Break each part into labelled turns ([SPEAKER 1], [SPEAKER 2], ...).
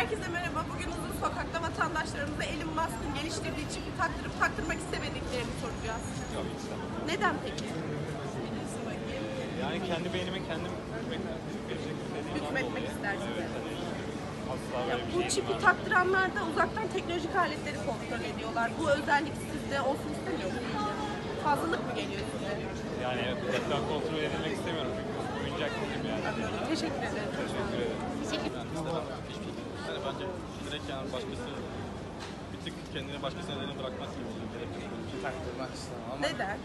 [SPEAKER 1] Herkese merhaba. Bugün uzun sokakta vatandaşlarımıza Elon Musk'ın geliştirdiği çipi taktırıp taktırmak istemediklerini soracağız.
[SPEAKER 2] Yok istemem.
[SPEAKER 1] Neden peki?
[SPEAKER 2] Yani kendi beynime kendim hükmet, verecek dediğim
[SPEAKER 1] Hükmetmek istersin.
[SPEAKER 2] Evet hani asla
[SPEAKER 1] Ya,
[SPEAKER 2] böyle bir
[SPEAKER 1] bu
[SPEAKER 2] şeyim
[SPEAKER 1] çipi
[SPEAKER 2] var.
[SPEAKER 1] taktıranlar da uzaktan teknolojik aletleri kontrol ediyorlar. Bu özellik sizde olsun istemiyor musunuz? Fazlalık mı geliyor size?
[SPEAKER 2] Yani ekran kontrol edilmek istemiyorum çünkü oyuncak değilim yani.
[SPEAKER 1] Teşekkür ederim.
[SPEAKER 2] Teşekkür ederim.
[SPEAKER 3] Başkası bir tık kendini başkasının eline bırakmak gibi oluyor. Gerek yok.
[SPEAKER 4] taktırmak istemem ama
[SPEAKER 1] Neden?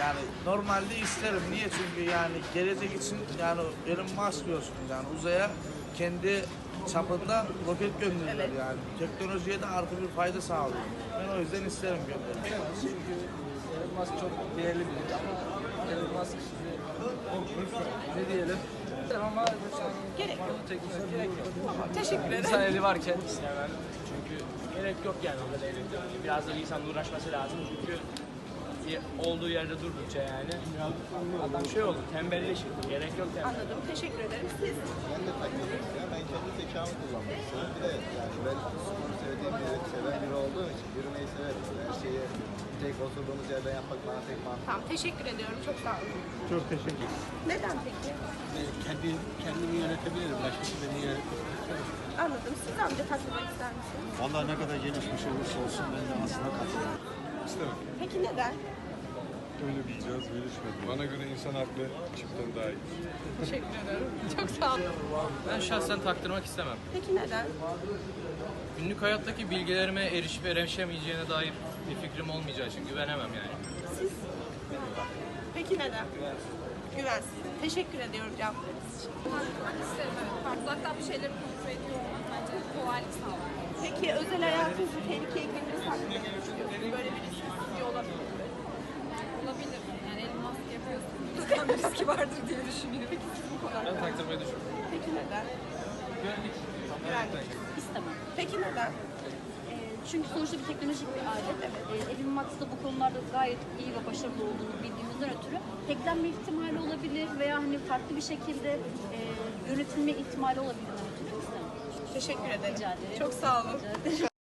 [SPEAKER 4] yani normalde isterim. Niye? Çünkü yani gelecek için yani Elon Musk diyorsunuz yani uzaya kendi çapında roket gönderirler
[SPEAKER 1] Evet.
[SPEAKER 4] yani. Teknolojiye de artı bir fayda sağlıyor. Ben o yüzden isterim göndermeyi.
[SPEAKER 5] Çünkü Elon Musk çok değerli biri ama Elon Musk şimdi ne diyelim ama
[SPEAKER 1] Gerek yok.
[SPEAKER 5] yok.
[SPEAKER 1] Teşekkür ederim.
[SPEAKER 5] İnsan eli varken istemem. Çünkü gerek yok yani o kadar eli. Biraz da insanla uğraşması lazım çünkü ye- olduğu yerde durdukça yani adam şey olur tembelleşir. Gerek yok yani.
[SPEAKER 1] Anladım. Teşekkür ederim. Siz
[SPEAKER 3] Ben de takip ediyorum ya. Ben kendi zekamı kullanmak istiyorum. Bir de yani ben sporu sevdiğim biri, seven biri olduğum için yürümeyi severim. Her şeyi tek oturduğumuz yerden yapmak bana tek mantıklı.
[SPEAKER 1] Tamam. Teşekkür ediyorum. Çok sağ olun.
[SPEAKER 4] Çok teşekkür
[SPEAKER 1] Neden peki?
[SPEAKER 6] kendi kendimi yönetebilirim. Başkası beni yönetmez.
[SPEAKER 1] Anladım. Siz amca taktırmak ister misiniz?
[SPEAKER 6] Vallahi ne kadar gelişmiş olursa olsun ben de aslında katılıyorum.
[SPEAKER 1] Peki neden?
[SPEAKER 7] Öyle bir cihaz gelişmedi. Bana göre insan aklı çipten daha iyi.
[SPEAKER 1] Teşekkür ederim. Çok sağ olun.
[SPEAKER 8] Ben şahsen taktırmak istemem.
[SPEAKER 1] Peki neden?
[SPEAKER 8] Günlük hayattaki bilgilerime erişip erişemeyeceğine dair bir fikrim olmayacağı için güvenemem yani.
[SPEAKER 1] Siz? Peki neden? Güvensiz. Teşekkür ediyorum cevaplarınız için.
[SPEAKER 9] Uzaktan bir şeyleri kontrol ediyor olmak bence kolaylık sağlar.
[SPEAKER 1] Peki özel hayatınızı tehlikeye girmesi hakkında ne düşünüyorsunuz? Böyle bir riski olabilir mi?
[SPEAKER 9] Olabilir. Yani Elon Musk yapıyorsa bizden bir riski vardır diye düşünüyorum.
[SPEAKER 1] Peki siz bu kadar.
[SPEAKER 8] Ben taktırmayı düşünüyorum.
[SPEAKER 1] Peki neden? Güvenlik.
[SPEAKER 10] İstemem.
[SPEAKER 1] Peki neden?
[SPEAKER 10] Ee, çünkü sonuçta bir teknolojik bir alet. Ee, Elon Musk da bu konularda gayet iyi ve başarılı olduğunu bildiğimizden ötürü hacklenme ihtimali olabilir veya hani farklı bir şekilde e, yönetilme ihtimali olabilir.
[SPEAKER 1] Teşekkür ederim.
[SPEAKER 10] Rica ederim.
[SPEAKER 1] Çok sağ olun.
[SPEAKER 10] Rica ederim.